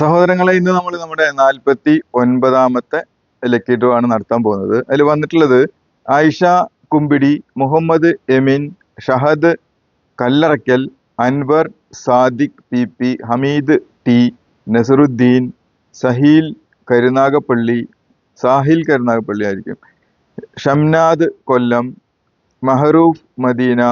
സഹോദരങ്ങളെ ഇന്ന് നമ്മൾ നമ്മുടെ നാൽപ്പത്തി ഒൻപതാമത്തെ ലക്കി ആണ് നടത്താൻ പോകുന്നത്. അതിൽ വന്നിട്ടുള്ളത് Ayisha Kumbidi Muhammad Emin Shahad Kallarakkal Anwar Sadiq P P Hameed T Nasaruddin Saheel Karunagappally Sahil Karunagappally ആയിരിക്കും. Shamnad Kollam Mahroof Madina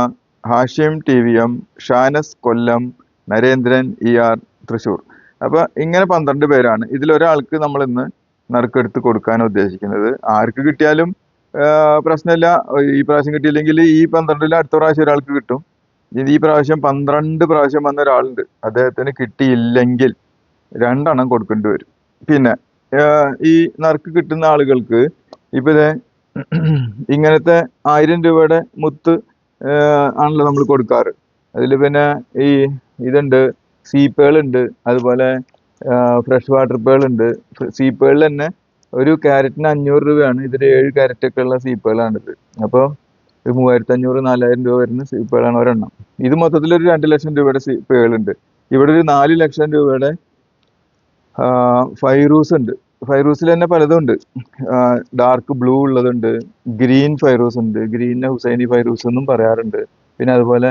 Hashim T V M Shanas Kollam Narendran E R Thrissur. അപ്പൊ ഇങ്ങനെ പന്ത്രണ്ട് പേരാണ്. ഇതിലൊരാൾക്ക് നമ്മൾ ഇന്ന് നറുക്കെടുത്ത് കൊടുക്കാൻ ഉദ്ദേശിക്കുന്നത്. ആർക്ക് കിട്ടിയാലും പ്രശ്നമില്ല. ഈ പ്രാവശ്യം കിട്ടിയില്ലെങ്കിൽ ഈ പന്ത്രണ്ടിൽ അടുത്ത പ്രാവശ്യം ഒരാൾക്ക് കിട്ടും. ഇനി ഈ പ്രാവശ്യം പന്ത്രണ്ട് പ്രാവശ്യം വന്ന ഒരാളുണ്ട്. അദ്ദേഹത്തിന് കിട്ടിയില്ലെങ്കിൽ രണ്ടെണ്ണം കൊടുക്കേണ്ടി വരും. പിന്നെ ഈ നറുക്ക് കിട്ടുന്ന ആളുകൾക്ക് ഇപ്പൊ ഇങ്ങനത്തെ ആയിരം രൂപയുടെ മുത്ത് ആണല്ലോ നമ്മൾ കൊടുക്കാറ്. അതിൽ പിന്നെ ഈ ഇതുണ്ട്. സീപ്പുകൾ ഉണ്ട്. അതുപോലെ ഫ്രഷ് വാട്ടർ പേൾ ഉണ്ട്. സീ പേൾ തന്നെ ഒരു ക്യാരറ്റിന് അഞ്ഞൂറ് രൂപയാണ്. ഇതിൽ ഏഴ് ക്യാരറ്റ് ഒക്കെ ഉള്ള സീപ്പുകളാണിത് അപ്പോൾ ഒരു മൂവായിരത്തി അഞ്ഞൂറ് നാലായിരം രൂപ വരുന്ന സീ സീപ്പുകളാണ് ഒരെണ്ണം. ഇത് മൊത്തത്തിൽ ഒരു രണ്ട് ലക്ഷം രൂപയുടെ സീ സീപ്പുകളുണ്ട് ഇവിടെ ഒരു നാല് ലക്ഷം രൂപയുടെ ഫൈറൂസ് ഉണ്ട്. ഫൈറൂസിൽ തന്നെ പലതും ഉണ്ട്. ഡാർക്ക് ബ്ലൂ ഉള്ളതുണ്ട് ഗ്രീൻ ഫൈറൂസ് ഉണ്ട്. ഗ്രീനിനെ ഹുസൈനി ഫൈറൂസ് എന്നും പറയാറുണ്ട്. പിന്നെ അതുപോലെ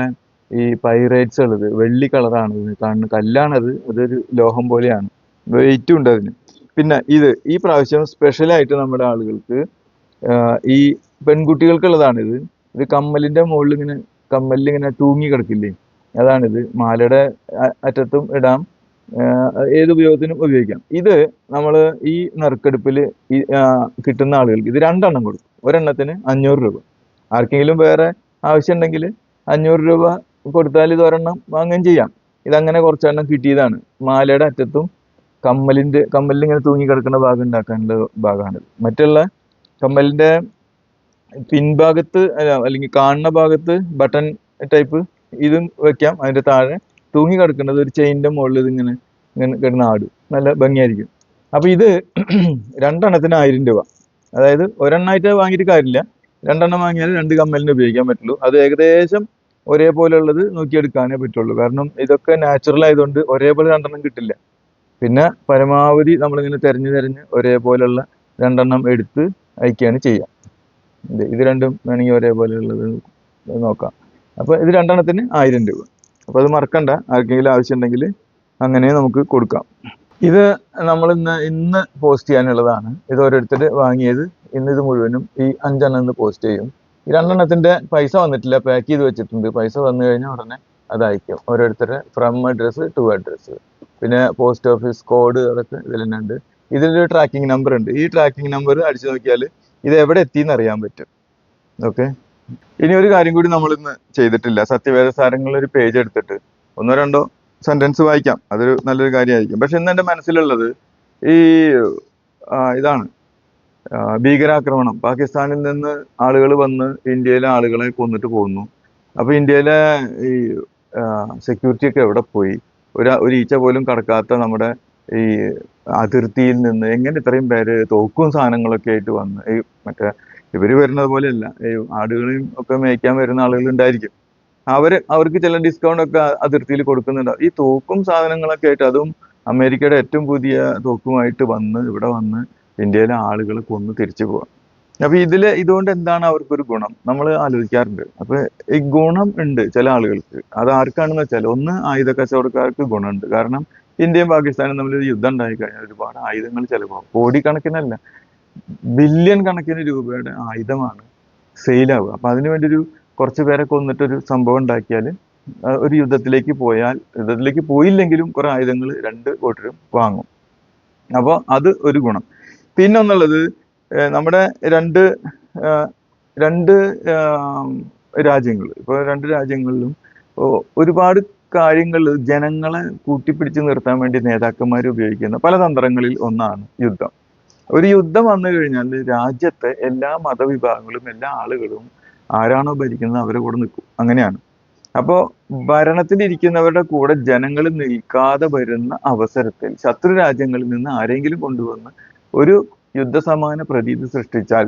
ഈ പൈറേറ്റ്സ് ഉള്ളത്. വെള്ളി കളറാണ് ഇത് കാണുന്ന കല്ലാണത് അതൊരു ലോഹം പോലെയാണ്. വെയിറ്റും ഉണ്ട് അതിന്. പിന്നെ ഇത് ഈ പ്രാവശ്യം സ്പെഷ്യലായിട്ട് നമ്മുടെ ആളുകൾക്ക് ഈ പെൺകുട്ടികൾക്കുള്ളതാണ് ഇത്. കമ്മലിന്റെ മുകളിൽ ഇങ്ങനെ കമ്മലിൽ ഇങ്ങനെ തൂങ്ങി കിടക്കില്ലേ? അതാണിത്. മാലയുടെ അറ്റത്തും ഇടാം. ഏത് ഉപയോഗത്തിനും ഉപയോഗിക്കാം. ഇത് നമ്മൾ ഈ നറുക്കെടുപ്പിൽ കിട്ടുന്ന ആളുകൾക്ക് ഇത് രണ്ടെണ്ണം കൊടുക്കും. ഒരെണ്ണത്തിന് അഞ്ഞൂറ് രൂപ. ആർക്കെങ്കിലും വേറെ ആവശ്യമുണ്ടെങ്കിൽ അഞ്ഞൂറ് രൂപ കൊടുത്താൽ ഇത് ഒരെണ്ണം വാങ്ങുകയും ചെയ്യാം. ഇതങ്ങനെ കുറച്ചെണ്ണം കിട്ടിയതാണ്. മാലയുടെ അറ്റത്തും കമ്മലിന്റെ കമ്മലിൽ ഇങ്ങനെ തൂങ്ങി കിടക്കുന്ന ഭാഗം ഉണ്ടാക്കാനുള്ള ഭാഗമാണ്. മറ്റുള്ള കമ്മലിന്റെ പിൻഭാഗത്ത് അല്ല, അല്ലെങ്കിൽ കാണുന്ന ഭാഗത്ത് ബട്ടൺ ടൈപ്പ് ഇതും വെക്കാം. അതിന്റെ താഴെ തൂങ്ങി കിടക്കുന്നത് ഒരു ചെയിന്റെ മുകളിൽ ഇതിങ്ങനെ ഇങ്ങനെ കിടന്ന് ആടും. നല്ല ഭംഗിയായിരിക്കും. അപ്പോൾ ഇത് രണ്ടെണ്ണത്തിന് ആയിരം രൂപ. അതായത് ഒരെണ്ണമായിട്ട് വാങ്ങിയിട്ട് കാര്യമില്ല. രണ്ടെണ്ണം വാങ്ങിയാൽ രണ്ട് കമ്മലിന് ഉപയോഗിക്കാൻ പറ്റുള്ളൂ. അത് ഏകദേശം ഒരേപോലെയുള്ളത് നോക്കിയെടുക്കാനേ പറ്റുള്ളൂ. കാരണം ഇതൊക്കെ നാച്ചുറൽ ആയതുകൊണ്ട് ഒരേപോലെ രണ്ടെണ്ണം കിട്ടില്ല. പിന്നെ പരമാവധി നമ്മളിങ്ങനെ തെരഞ്ഞു തെരഞ്ഞ് ഒരേപോലെയുള്ള രണ്ടെണ്ണം എടുത്ത് അയക്കുകയാണ് ചെയ്യുക. ഇത് രണ്ടും വേണമെങ്കിൽ ഒരേപോലെയുള്ളത് നോക്കാം. അപ്പോൾ ഇത് രണ്ടെണ്ണത്തിന് ആയിരം രൂപ. അപ്പോൾ അത് മറക്കണ്ട. ആർക്കെങ്കിലും ആവശ്യമുണ്ടെങ്കിൽ അങ്ങനെ നമുക്ക് കൊടുക്കാം. ഇത് നമ്മൾ ഇന്ന് ഇന്ന് പോസ്റ്റ് ചെയ്യാനുള്ളതാണ്. ഇത് ഓരോരുത്തർ വാങ്ങിയത് ഇന്ന് ഇത് മുഴുവനും ഈ അഞ്ചെണ്ണം ഇന്ന് പോസ്റ്റ് ചെയ്യും. ഈ പൈസ വന്നിട്ടില്ല പാക്ക് ചെയ്ത് വെച്ചിട്ടുണ്ട്. പൈസ വന്നു കഴിഞ്ഞാൽ ഉടനെ അത് അയക്കും ഓരോരുത്തരുടെ ഫ്രം അഡ്രസ് ടു അഡ്രസ് പിന്നെ പോസ്റ്റ് ഓഫീസ് കോഡ് അതൊക്കെ ഇതിൽ തന്നെ ഉണ്ട് ഇതിലൊരു ട്രാക്കിംഗ് നമ്പർ ഉണ്ട്. ഈ ട്രാക്കിംഗ് നമ്പർ അടിച്ചു നോക്കിയാൽ ഇത് എവിടെ എത്തിയെന്ന് അറിയാൻ പറ്റും. ഓക്കെ ഇനി ഒരു കാര്യം കൂടി നമ്മൾ ഇന്ന് ചെയ്തിട്ടില്ല. സത്യവേദ സാരങ്ങൾ ഒരു പേജ് എടുത്തിട്ട് ഒന്നോ രണ്ടോ സെന്റൻസ് വായിക്കാം. അതൊരു നല്ലൊരു കാര്യമായിരിക്കും. പക്ഷെ ഇന്ന് എന്റെ മനസ്സിലുള്ളത് ഈ ഇതാണ്. ഭീകരാക്രമണം. പാകിസ്ഥാനിൽ നിന്ന് ആളുകൾ വന്ന് ഇന്ത്യയിലെ ആളുകളെ കൊന്നിട്ട് പോകുന്നു അപ്പോൾ ഇന്ത്യയിലെ ഈ സെക്യൂരിറ്റി ഒക്കെ എവിടെ പോയി? ഒരു ഒരു ഈച്ച പോലും കടക്കാത്ത നമ്മുടെ ഈ അതിർത്തിയിൽ നിന്ന് എങ്ങനെ ഇത്രയും പേര് തോക്കും സാധനങ്ങളൊക്കെ ആയിട്ട് വന്ന്? ഈ മറ്റേ ഇവർ വരുന്നത് പോലെയല്ല. ഈ ആടുകളെയും ഒക്കെ മേയ്ക്കാൻ വരുന്ന ആളുകൾ ഉണ്ടായിരിക്കും. അവർ അവർക്ക് ചില ഡിസ്കൗണ്ട് ഒക്കെ അതിർത്തിയിൽ കൊടുക്കുന്നുണ്ടാവും ഈ തോക്കും സാധനങ്ങളൊക്കെ ആയിട്ട് അതും അമേരിക്കയുടെ ഏറ്റവും പുതിയ തോക്കുമായിട്ട് വന്ന് ഇവിടെ വന്ന് ഇന്ത്യയിലെ ആളുകളെ കൊന്നു തിരിച്ചു പോവാം. അപ്പൊ ഇതിൽ ഇതുകൊണ്ട് എന്താണ് അവർക്കൊരു ഗുണം? നമ്മൾ ആലോചിക്കാറുണ്ട്. അപ്പൊ ഈ ഗുണം ഉണ്ട് ചില ആളുകൾക്ക്. അത് ആർക്കാണെന്ന് വെച്ചാൽ ഒന്ന് ആയുധ കച്ചവടക്കാർക്ക് ഗുണമുണ്ട്. കാരണം ഇന്ത്യയും പാകിസ്ഥാനും തമ്മിൽ യുദ്ധം ഉണ്ടായി കഴിഞ്ഞാൽ ഒരുപാട് ആയുധങ്ങൾ ചിലവാകും. കോടിക്കണക്കിനല്ല. ബില്യൺ കണക്കിന് രൂപയുടെ ആയുധമാണ് സെയിലാവുക. അപ്പൊ അതിനു വേണ്ടി ഒരു കുറച്ച് പേരെ കൊന്നിട്ടൊരു സംഭവം ഉണ്ടാക്കിയാൽ ഒരു യുദ്ധത്തിലേക്ക് പോയാൽ യുദ്ധത്തിലേക്ക് പോയില്ലെങ്കിലും കുറെ ആയുധങ്ങൾ രണ്ട് കൂട്ടരും വാങ്ങും. അപ്പോൾ അത് ഒരു ഗുണം. പിന്നെ ഒന്നുള്ളത് നമ്മുടെ രണ്ട് രണ്ട് രാജ്യങ്ങൾ ഇപ്പോൾ രണ്ട് രാജ്യങ്ങളിലും ഒരുപാട് കാര്യങ്ങൾ ജനങ്ങളെ കൂട്ടിപ്പിടിച്ച് നിർത്താൻ വേണ്ടി നേതാക്കന്മാർ ഉപയോഗിക്കുന്ന പല തന്ത്രങ്ങളിൽ ഒന്നാണ് യുദ്ധം. ഒരു യുദ്ധം വന്നു കഴിഞ്ഞാൽ രാജ്യത്തെ എല്ലാ മതവിഭാഗങ്ങളും എല്ലാ ആളുകളും ആരാണോ ഭരിക്കുന്നത് അവരെ കൂടെ നിൽക്കും. അങ്ങനെയാണ്. അപ്പോൾ ഭരണത്തിലിരിക്കുന്നവരുടെ കൂടെ ജനങ്ങൾ നിൽക്കാതെ വരുന്ന അവസരത്തിൽ ശത്രു രാജ്യങ്ങളിൽ നിന്ന് ആരെങ്കിലും കൊണ്ടുവന്ന് ഒരു യുദ്ധസമാന പ്രതീതി സൃഷ്ടിച്ചാൽ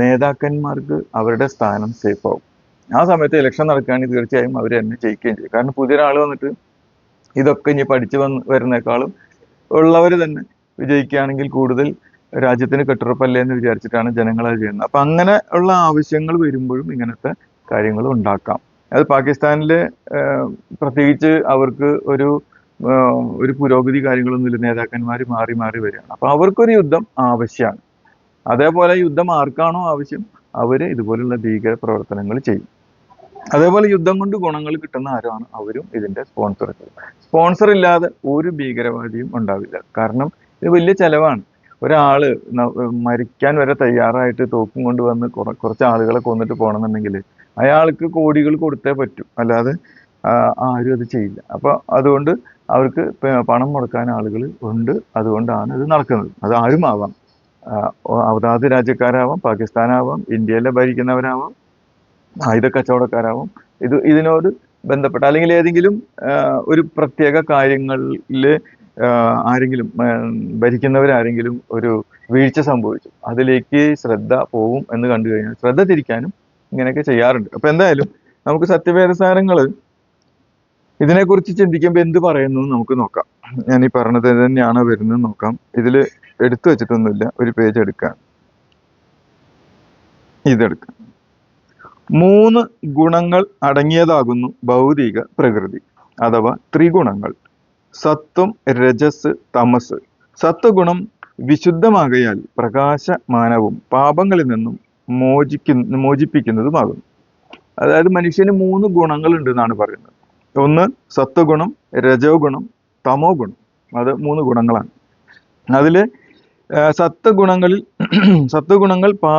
നേതാക്കന്മാർക്ക് അവരുടെ സ്ഥാനം സേഫ് ആവും. ആ സമയത്ത് ഇലക്ഷൻ നടക്കുകയാണെങ്കിൽ തീർച്ചയായും അവർ തന്നെ ജയിക്കുകയും ചെയ്യും. കാരണം പുതിയൊരാൾ വന്നിട്ട് ഇതൊക്കെ ഇനി പഠിച്ചു വന്ന് വരുന്നേക്കാളും ഉള്ളവർ തന്നെ വിജയിക്കുകയാണെങ്കിൽ കൂടുതൽ രാജ്യത്തിന് കെട്ടുറപ്പല്ലേ എന്ന് വിചാരിച്ചിട്ടാണ് ജനങ്ങൾ അത് ചെയ്യുന്നത്. അപ്പൊ അങ്ങനെ ഉള്ള ആവശ്യങ്ങൾ വരുമ്പോഴും ഇങ്ങനത്തെ കാര്യങ്ങൾ ഉണ്ടാക്കാം. അത് പാകിസ്ഥാനിലെ പ്രത്യേകിച്ച് അവർക്ക് ഒരു ഒരു പുരോഗതി കാര്യങ്ങളൊന്നുമില്ല നേതാക്കന്മാർ മാറി മാറി വരികയാണ്. അപ്പൊ അവർക്കൊരു യുദ്ധം ആവശ്യമാണ്. അതേപോലെ യുദ്ധം ആർക്കാണോ ആവശ്യം അവർ ഇതുപോലുള്ള ഭീകര പ്രവർത്തനങ്ങൾ ചെയ്യും. അതേപോലെ യുദ്ധം കൊണ്ട് ഗുണങ്ങൾ കിട്ടുന്ന ആരാണ്? അവരും ഇതിന്റെ സ്പോൺസറുകൾ. സ്പോൺസർ ഇല്ലാതെ ഒരു ഭീകരവാദിയും ഉണ്ടാവില്ല. കാരണം ഇത് വലിയ ചെലവാണ്. ഒരാൾ മരിക്കാൻ വരെ തയ്യാറായിട്ട് തോക്കും കൊണ്ടുവന്ന് കുറ- കുറച്ച് ആളുകളെ കൊന്നിട്ട് പോകണമെന്നുണ്ടെങ്കിൽ അയാൾക്ക് കോടികൾ കൊടുത്തേ പറ്റൂ. അല്ലാതെ ആരും അത് ചെയ്യില്ല. അപ്പൊ അതുകൊണ്ട് അവർക്ക് പണം മുടക്കാൻ ആളുകൾ ഉണ്ട്. അതുകൊണ്ടാണ് ഇത് നടക്കുന്നത്. അത് ആരുമാവാം. അതാത് രാജ്യക്കാരാവാം പാകിസ്ഥാനാവാം ഇന്ത്യയിലെ ഭരിക്കുന്നവരാവാം ആയുധ കച്ചവടക്കാരാവാം. ഇത് ഇതിനോട് ബന്ധപ്പെട്ട അല്ലെങ്കിൽ ഏതെങ്കിലും ഒരു പ്രത്യേക കാര്യങ്ങളിൽ ആരെങ്കിലും ഭരിക്കുന്നവരാരെങ്കിലും ഒരു വീഴ്ച സംഭവിച്ചു. അതിലേക്ക് ശ്രദ്ധ പോവും എന്ന് കണ്ടു കഴിഞ്ഞാൽ ശ്രദ്ധ തിരിക്കാനും ഇങ്ങനെയൊക്കെ ചെയ്യാറുണ്ട്. അപ്പോൾ എന്തായാലും നമുക്ക് സത്യവേദസാരങ്ങൾ ഇതിനെക്കുറിച്ച് ചിന്തിക്കുമ്പോൾ എന്ത് പറയുന്നു നമുക്ക് നോക്കാം. ഞാൻ ഈ പറഞ്ഞത് തന്നെയാണോ വരുന്നത് നോക്കാം. ഇതിൽ എടുത്തു വെച്ചിട്ടൊന്നുമില്ല. ഒരു പേജ് എടുക്കാൻ. ഇതെടുക്കാം. മൂന്ന് ഗുണങ്ങൾ അടങ്ങിയതാകുന്നു ഭൗതിക പ്രകൃതി അഥവാ ത്രിഗുണങ്ങൾ. സത്വം രജസ് തമസ്. സത്വഗുണം വിശുദ്ധമാകയാൽ പ്രകാശമാനവും പാപങ്ങളിൽ നിന്നും മോചിക്കുന്ന മോചിപ്പിക്കുന്നതുമാകുന്നു. അതായത് മനുഷ്യന് മൂന്ന് ഗുണങ്ങൾ ഉണ്ട് എന്നാണ് പറയുന്നത്. ഒന്ന് സത്വഗുണം രജോ ഗുണം തമോ ഗുണം അത് മൂന്ന് ഗുണങ്ങളാണ്. അതിൽ ആ, സത്വഗുണങ്ങളിൽ സത്വഗുണങ്ങൾ പാ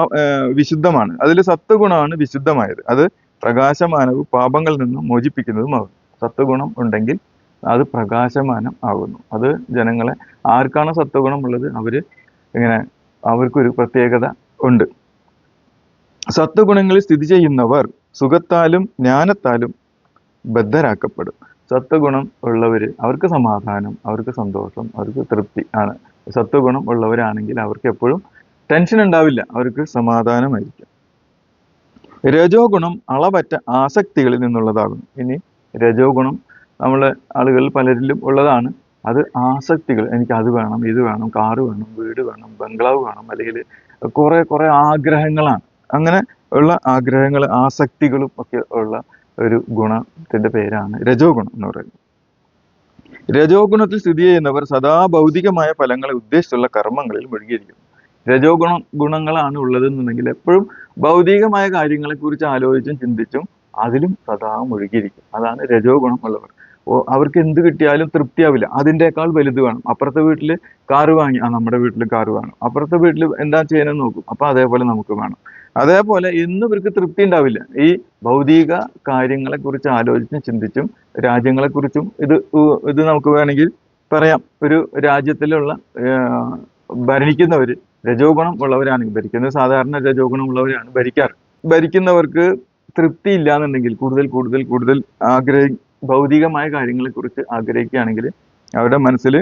വിശുദ്ധമാണ്. അതിൽ സത്വഗുണമാണ് വിശുദ്ധമായത്. അത് പ്രകാശമാനവും പാപങ്ങളിൽ നിന്നും മോചിപ്പിക്കുന്നതുമാകും സത്വഗുണം ഉണ്ടെങ്കിൽ അത് പ്രകാശമാനം ആകുന്നു. അത് ജനങ്ങളെ ആർക്കാണ് സത്വഗുണം ഉള്ളത്? അവർ ഇങ്ങനെ അവർക്കൊരു പ്രത്യേകത ഉണ്ട്. സത്വഗുണങ്ങളിൽ സ്ഥിതി ചെയ്യുന്നവർ സുഖത്താലും ജ്ഞാനത്താലും ബദ്ധരാക്കപ്പെടും. സത്വഗുണം ഉള്ളവര് അവർക്ക് സമാധാനം അവർക്ക് സന്തോഷം അവർക്ക് തൃപ്തി ആണ്. സത്വഗുണം ഉള്ളവരാണെങ്കിൽ അവർക്ക് എപ്പോഴും ടെൻഷൻ ഉണ്ടാവില്ല. അവർക്ക് സമാധാനമായിരിക്കും. രജോ ഗുണം അളവറ്റ ആസക്തികളിൽ നിന്നുള്ളതാകുന്നു. ഇനി രജോ ഗുണം നമ്മളെ ആളുകളിൽ പലരിലും ഉള്ളതാണ്. അത് ആസക്തികൾ. എനിക്ക് അത് വേണം ഇത് വേണം കാറ് വേണം വീട് വേണം ബംഗ്ലാവ് വേണം അല്ലെങ്കിൽ കുറെ കുറെ ആഗ്രഹങ്ങളാണ്. അങ്ങനെ ഉള്ള ആഗ്രഹങ്ങൾ ആസക്തികളും ഒക്കെ ഉള്ള ഒരു ഗുണത്തിന്റെ പേരാണ് രജോ ഗുണം എന്ന് പറയുന്നത്. രജോ ഗുണത്തിൽ സ്ഥിതി ചെയ്യുന്നവർ സദാ ഭൗതികമായ ഫലങ്ങളെ ഉദ്ദേശിച്ചുള്ള കർമ്മങ്ങളിൽ മുഴുകിയിരിക്കുന്നു. രജോ ഗുണ ഗുണങ്ങളാണ് ഉള്ളതെന്നുണ്ടെങ്കിൽ എപ്പോഴും ഭൗതികമായ കാര്യങ്ങളെക്കുറിച്ച് ആലോചിച്ചും ചിന്തിച്ചും അതിലും സദാ മുഴുകിയിരിക്കും. അതാണ് രജോ ഗുണം ഉള്ളവർ. അവർക്ക് എന്ത് കിട്ടിയാലും തൃപ്തിയാവില്ല. അതിന്റെക്കാൾ വലുത് വേണം. അപ്പുറത്തെ വീട്ടിൽ കാറ് വാങ്ങി ആ നമ്മുടെ വീട്ടിൽ കാറ് വേണം അപ്പുറത്തെ വീട്ടിൽ എന്താ ചെയ്യണമെന്ന് നോക്കും. അപ്പൊ അതേപോലെ നമുക്ക് വേണം. അതേപോലെ എന്നും ഇവർക്ക് തൃപ്തി ഉണ്ടാവില്ല. ഈ ഭൗതിക കാര്യങ്ങളെ കുറിച്ച് ആലോചിച്ചും ചിന്തിച്ചും രാജ്യങ്ങളെ കുറിച്ചും ഇത് ഇത് നമുക്ക് വേണമെങ്കിൽ പറയാം. ഒരു രാജ്യത്തിലുള്ള ഭരണിക്കുന്നവർ ഭരിക്കുന്നവര് രജോ ഗുണം ഉള്ളവരാണെങ്കിൽ ഭരിക്കുന്നത് സാധാരണ രജോ ഗുണം ഉള്ളവരാണ് ഭരിക്കാറ്. ഭരിക്കുന്നവർക്ക് തൃപ്തി ഇല്ല എന്നുണ്ടെങ്കിൽ കൂടുതൽ കൂടുതൽ കൂടുതൽ ആഗ്രഹി ഭൗതികമായ കാര്യങ്ങളെ കുറിച്ച് ആഗ്രഹിക്കുകയാണെങ്കിൽ അവരുടെ മനസ്സിൽ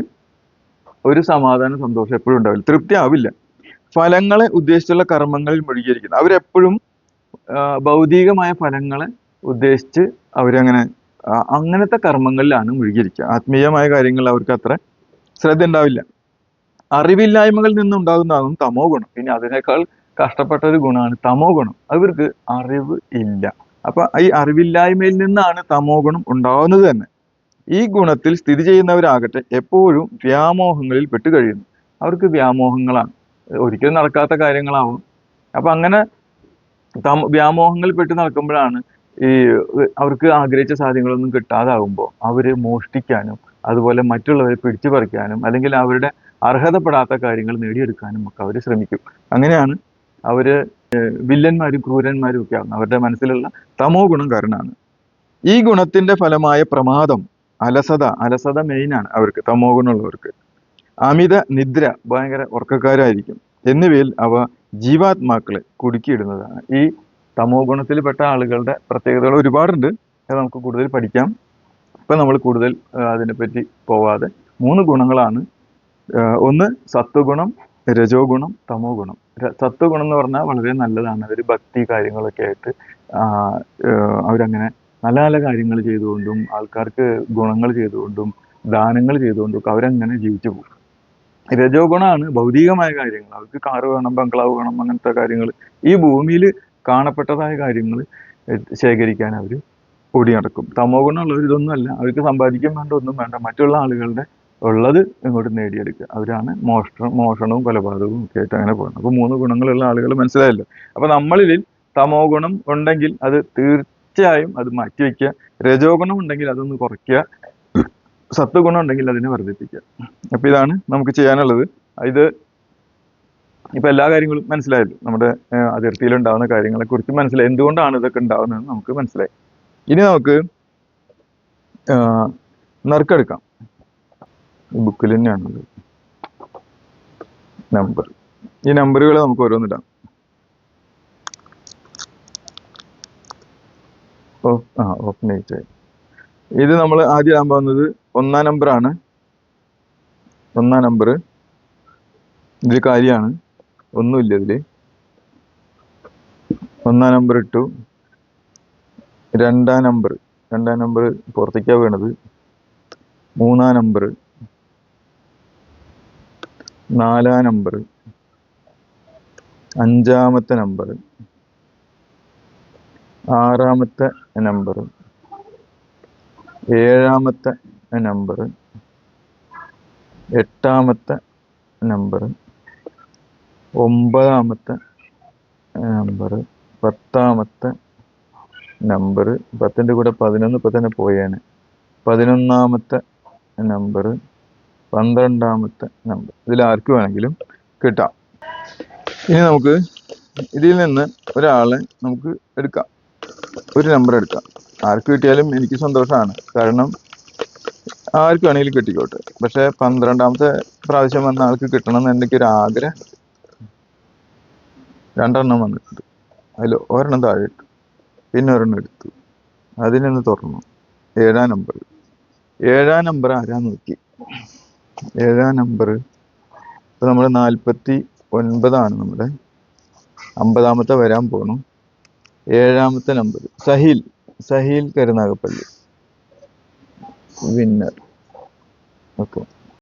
ഒരു സമാധാന സന്തോഷം എപ്പോഴും ഉണ്ടാവില്ല. തൃപ്തി ആവില്ല. ഫലങ്ങളെ ഉദ്ദേശിച്ചുള്ള കർമ്മങ്ങളിൽ മുഴുകിയിരിക്കുന്നു. അവരെപ്പോഴും ഭൗതികമായ ഫലങ്ങളെ ഉദ്ദേശിച്ച് അവരങ്ങനെ അങ്ങനത്തെ കർമ്മങ്ങളിലാണ് മുഴുകിയിരിക്കുക. ആത്മീയമായ കാര്യങ്ങൾ അവർക്ക് അത്ര ശ്രദ്ധ ഉണ്ടാവില്ല അറിവില്ലായ്മകളിൽ നിന്നുണ്ടാകുന്നതാകും തമോ ഗുണം. പിന്നെ അതിനേക്കാൾ കഷ്ടപ്പെട്ട ഒരു ഗുണമാണ് തമോ ഗുണം. അവർക്ക് അറിവ് ഇല്ല. അപ്പൊ ഈ അറിവില്ലായ്മയിൽ നിന്നാണ് തമോ ഗുണം ഉണ്ടാവുന്നത് തന്നെ. ഈ ഗുണത്തിൽ സ്ഥിതി ചെയ്യുന്നവരാകട്ടെ എപ്പോഴും വ്യാമോഹങ്ങളിൽ പെട്ട് കഴിയുന്നു അവർക്ക് വ്യാമോഹങ്ങളാണ്. ഒരിക്കലും നടക്കാത്ത കാര്യങ്ങളാവും. അപ്പൊ അങ്ങനെ തമ വ്യാമോഹങ്ങളിൽ പെട്ട് നടക്കുമ്പോഴാണ് ഈ അവർക്ക് ആഗ്രഹിച്ച സാധ്യങ്ങളൊന്നും കിട്ടാതാകുമ്പോൾ അവർ മോഷ്ടിക്കാനും അതുപോലെ മറ്റുള്ളവരെ പിടിച്ചു പറിക്കാനും അല്ലെങ്കിൽ അവരുടെ അർഹതപ്പെടാത്ത കാര്യങ്ങൾ നേടിയെടുക്കാനും ഒക്കെ അവർ ശ്രമിക്കും. അങ്ങനെയാണ് ഏഹ് വില്ലന്മാരും ക്രൂരന്മാരും ഒക്കെ ആകുന്നത് അവരുടെ മനസ്സിലുള്ള തമോ ഗുണം കാരണമാണ്. ഈ ഗുണത്തിന്റെ ഫലമായ പ്രമാദം അലസത അലസത മെയിനാണ് അവർക്ക് തമോ ഗുണമുള്ളവർക്ക്. അമിത നിദ്ര ഭയങ്കര ഉറക്കക്കാരായിരിക്കും. എന്നിവയിൽ അവ ജീവാത്മാക്കളെ കുടുക്കിയിടുന്നതാണ്. ഈ തമോ ഗുണത്തിൽപ്പെട്ട ആളുകളുടെ പ്രത്യേകതകൾ ഒരുപാടുണ്ട്. അത് നമുക്ക് കൂടുതൽ പഠിക്കാം. ഇപ്പം നമ്മൾ കൂടുതൽ അതിനെപ്പറ്റി പോവാതെ മൂന്ന് ഗുണങ്ങളാണ്. ഒന്ന് സത്വഗുണം രജോ ഗുണം തമോ ഗുണം സത്വഗുണം എന്ന് പറഞ്ഞാൽ വളരെ നല്ലതാണ്. അവർ ഭക്തി കാര്യങ്ങളൊക്കെ ആയിട്ട് അവരങ്ങനെ നല്ല നല്ല കാര്യങ്ങൾ ചെയ്തുകൊണ്ടും ആൾക്കാർക്ക് ഗുണങ്ങൾ ചെയ്തുകൊണ്ടും ദാനങ്ങൾ ചെയ്തുകൊണ്ടും ഒക്കെ അവരങ്ങനെ ജീവിച്ചു പോകും. രജോ ഗുണമാണ് ഭൗതികമായ കാര്യങ്ങൾ. അവർക്ക് കാറ് വേണം ബംഗ്ലാവ് വേണം അങ്ങനത്തെ കാര്യങ്ങൾ. ഈ ഭൂമിയിൽ കാണപ്പെട്ടതായ കാര്യങ്ങൾ ശേഖരിക്കാൻ അവർ ഓടി നടക്കും. തമോ ഗുണമുള്ള ഇതൊന്നും അല്ല. അവർക്ക് സമ്പാദിക്കാൻ വേണ്ട ഒന്നും വേണ്ട. മറ്റുള്ള ആളുകളുടെ ഉള്ളത് ഇങ്ങോട്ട് നേടിയെടുക്കുക. അവരാണ് മോഷണം മോഷണവും കൊലപാതകവും ഒക്കെ ആയിട്ട് അങ്ങനെ പോകുന്നത്. അപ്പോൾ മൂന്ന് ഗുണങ്ങളുള്ള ആളുകൾ മനസ്സിലായല്ലോ. അപ്പോൾ നമ്മളിൽ തമോ ഗുണം ഉണ്ടെങ്കിൽ അത് തീർച്ചയായും അത് മാറ്റിവെക്കുക. രജോ ഗുണം ഉണ്ടെങ്കിൽ അതൊന്ന് കുറയ്ക്കുക. സത്വഗുണം ഉണ്ടെങ്കിൽ അതിനെ വർദ്ധിപ്പിക്കുക. അപ്പൊ ഇതാണ് നമുക്ക് ചെയ്യാനുള്ളത്. ഇത് ഇപ്പൊ എല്ലാ കാര്യങ്ങളും മനസ്സിലായല്ലോ. നമ്മുടെ ഏഹ്, അതിർത്തിയിൽ ഉണ്ടാവുന്ന കാര്യങ്ങളെ കുറിച്ച് മനസ്സിലായി. എന്തുകൊണ്ടാണ് ഇതൊക്കെ ഉണ്ടാവുന്നതെന്ന് നമുക്ക് മനസ്സിലായി. ഇനി നമുക്ക് നറുക്കെടുക്കാം. ബുക്കിൽ തന്നെയാണുള്ളത്. നമ്പർ. ഈ നമ്പറുകൾ നമുക്ക് ഓരോന്നിടാം. ഓ- ആ ഓപ്പൺ ആയിട്ട് ഇത് നമ്മൾ ആദ്യം ആകുമ്പോൾ പോകുന്നത് ഒന്നാം നമ്പറാണ്. ഒന്നാം നമ്പർ. ഇതിൽ കാര്യമാണ് ഒന്നുമില്ല ഇതിൽ ഒന്നാം നമ്പർ ഇട്ടു. രണ്ടാം നമ്പർ. രണ്ടാം നമ്പർ പുറത്തേക്കാണ് വീണത്. മൂന്നാം നമ്പർ. നാലാം നമ്പർ. അഞ്ചാമത്തെ നമ്പർ. ആറാമത്തെ നമ്പർ. ഏഴാമത്തെ നമ്പർ എട്ടാമത്തെ നമ്പർ ഒമ്പതാമത്തെ നമ്പർ പത്താമത്തെ നമ്പർ പത്തിന്റെ കൂടെ പതിനൊന്ന് ഇപ്പം തന്നെ പോയാണ് പതിനൊന്നാമത്തെ നമ്പർ പന്ത്രണ്ടാമത്തെ നമ്പർ ഇതിൽ ആർക്ക് വേണമെങ്കിലും കിട്ടാം. ഇനി നമുക്ക് ഇതിൽ നിന്ന് ഒരാളെ നമുക്ക് എടുക്കാം. ഒരു നമ്പർ എടുക്കാം. ആർക്ക് കിട്ടിയാലും എനിക്ക് സന്തോഷമാണ്. കാരണം ആർക്ക് വേണമെങ്കിലും കിട്ടിക്കോട്ടെ. പക്ഷെ പന്ത്രണ്ടാമത്തെ പ്രാവശ്യം വന്ന ആൾക്ക് കിട്ടണം എന്ന് എനിക്ക് ഒരു ആഗ്രഹം രണ്ടെണ്ണം വന്നിട്ടുണ്ട്. അതിൽ ഒരെണ്ണം താഴെ ഇട്ടു പിന്നെ ഒരെണ്ണം എടുത്തു. അതിനൊന്ന് തുറന്നു. ഏഴാം നമ്പർ. ഏഴാം നമ്പർ ആരാ നോക്കി? ഏഴാം നമ്പർ. ഇപ്പൊ നമ്മൾ നാൽപ്പത്തി ഒൻപതാണ് നമ്മുടെ. അമ്പതാമത്തെ വരാൻ പോണു. ഏഴാമത്തെ number. Sahil. Sahil Karunagappally. Winner okay